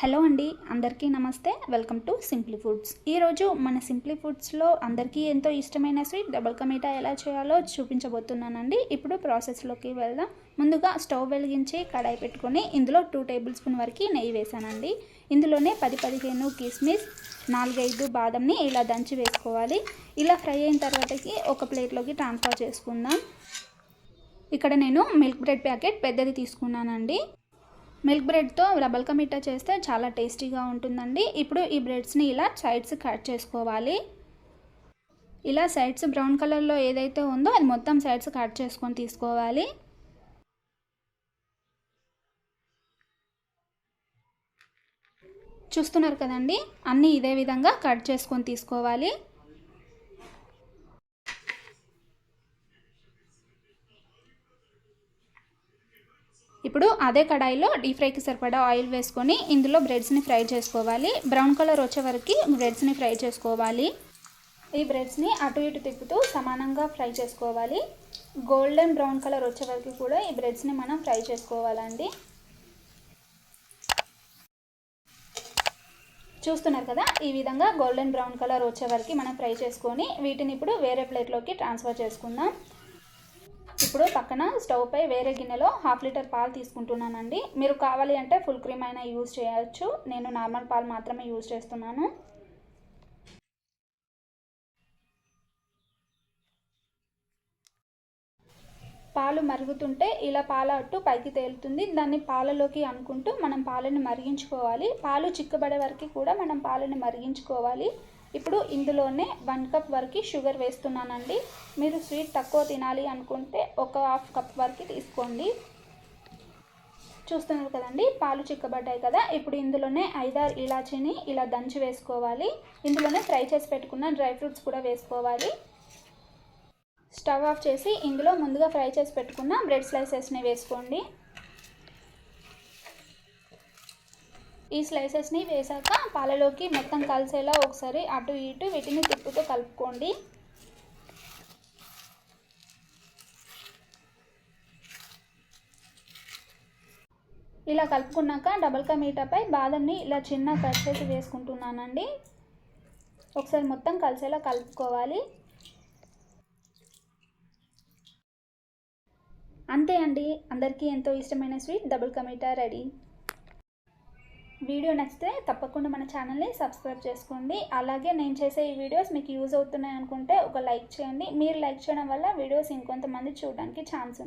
Hello అండి అందరికీ నమస్తే. Welcome to simply foods. ఈరోజు మన సింప్లీ ఫుడ్స్లో అందరికీ ఎంతో ఇష్టమైన స్వీట్ డబల్ కమీటా ఎలా చేయాలో చూపించబోతున్నానండి. ఇప్పుడు ప్రాసెస్లోకి వెళ్దాం. ముందుగా స్టవ్ వెలిగించి కడాయి పెట్టుకొని ఇందులో టూ టేబుల్ స్పూన్ వరకు నెయ్యి వేసానండి. ఇందులోనే పది పదిహేను కిస్మిస్ నాలుగైదు బాదంని ఇలా దంచి వేసుకోవాలి. ఇలా ఫ్రై అయిన తర్వాతకి ఒక ప్లేట్లోకి ట్రాన్స్ఫర్ చేసుకుందాం. ఇక్కడ నేను మిల్క్ బ్రెడ్ ప్యాకెట్ పెద్దది తీసుకున్నానండి. మిల్క్ బ్రెడ్తో డబల్ కమిటా చేస్తే చాలా టేస్టీగా ఉంటుందండి. ఇప్పుడు ఈ బ్రెడ్స్ని ఇలా సైడ్స్ కట్ చేసుకోవాలి. ఇలా సైడ్స్ బ్రౌన్ కలర్లో ఏదైతే ఉందో అది మొత్తం సైడ్స్ కట్ చేసుకొని తీసుకోవాలి. చూస్తున్నారు కదండి? అన్నీ ఇదే విధంగా కట్ చేసుకొని తీసుకోవాలి. ఇప్పుడు అదే కడాయిలో డీప్ ఫ్రైకి సరిపడా ఆయిల్ వేసుకొని ఇందులో బ్రెడ్స్ని ఫ్రై చేసుకోవాలి. బ్రౌన్ కలర్ వచ్చే వరకు బ్రెడ్స్ని ఫ్రై చేసుకోవాలి. ఈ బ్రెడ్స్ని అటు ఇటు తిప్పుతూ సమానంగా ఫ్రై చేసుకోవాలి. గోల్డెన్ బ్రౌన్ కలర్ వచ్చే వరకు కూడా ఈ బ్రెడ్స్ని మనం ఫ్రై చేసుకోవాలండి. చూస్తున్నారు కదా? ఈ విధంగా గోల్డెన్ బ్రౌన్ కలర్ వచ్చే వరకు మనం ఫ్రై చేసుకొని వీటిని ఇప్పుడు వేరే ప్లేట్లోకి ట్రాన్స్ఫర్ చేసుకుందాం. ఇప్పుడు పక్కన స్టవ్ పై వేరే గిన్నెలో హాఫ్ లీటర్ పాలు తీసుకుంటున్నానండి. మీరు కావాలి అంటే ఫుల్ క్రీమ్ అయినా యూజ్ చేయవచ్చు నేను నార్మల్ పాలు మాత్రమే యూజ్ చేస్తున్నాను. పాలు మరుగుతుంటే ఇలా పాల అట్టు పైకి తేలుతుంది. దాన్ని పాలలోకి అనుకుంటూ మనం పాలను మరిగించుకోవాలి. పాలు చిక్కబడే వరకు కూడా మనం పాలను మరిగించుకోవాలి. ఇప్పుడు ఇందులోనే వన్ కప్ వరకు షుగర్ వేస్తున్నానండి. మీరు స్వీట్ తక్కువ తినాలి అనుకుంటే ఒక హాఫ్ కప్ వరకు తీసుకోండి. చూస్తున్నారు కదండి పాలు చిక్కబడ్డాయి కదా. ఇప్పుడు ఇందులోనే ఐదారు ఇలాచీని ఇలా దంచి వేసుకోవాలి. ఇందులోనే ఫ్రై చేసి పెట్టుకున్న డ్రై ఫ్రూట్స్ కూడా వేసుకోవాలి. స్టవ్ ఆఫ్ చేసి ఇందులో ముందుగా ఫ్రై చేసి పెట్టుకున్న బ్రెడ్ స్లైసెస్ని వేసుకోండి. ఈ స్లైసెస్ని వేసాక పాలలోకి మొత్తం కలిసేలా ఒకసారి అటు ఇటు వీటిని తిప్పుతూ కలుపుకోండి. ఇలా కలుపుకున్నాక డబల్ కా మీటాపై బాదంని ఇలా చిన్న కట్ చేసి వేసుకుంటున్నానండి. ఒకసారి మొత్తం కలిసేలా కలుపుకోవాలి. అంతే అండి. అందరికీ ఎంతో ఇష్టమైన స్వీట్ డబుల్ కమీటా రెడీ. వీడియో నచ్చితే తప్పకుండా మన ఛానల్ని సబ్స్క్రైబ్ చేసుకోండి. అలాగే నేను చేసే ఈ వీడియోస్ మీకు యూజ్ అవుతున్నాయి అనుకుంటే ఒక లైక్ చేయండి. మీరు లైక్ చేయడం వల్ల వీడియోస్ ఇంకొంతమంది చూడడానికి ఛాన్స్ ఉంటుంది.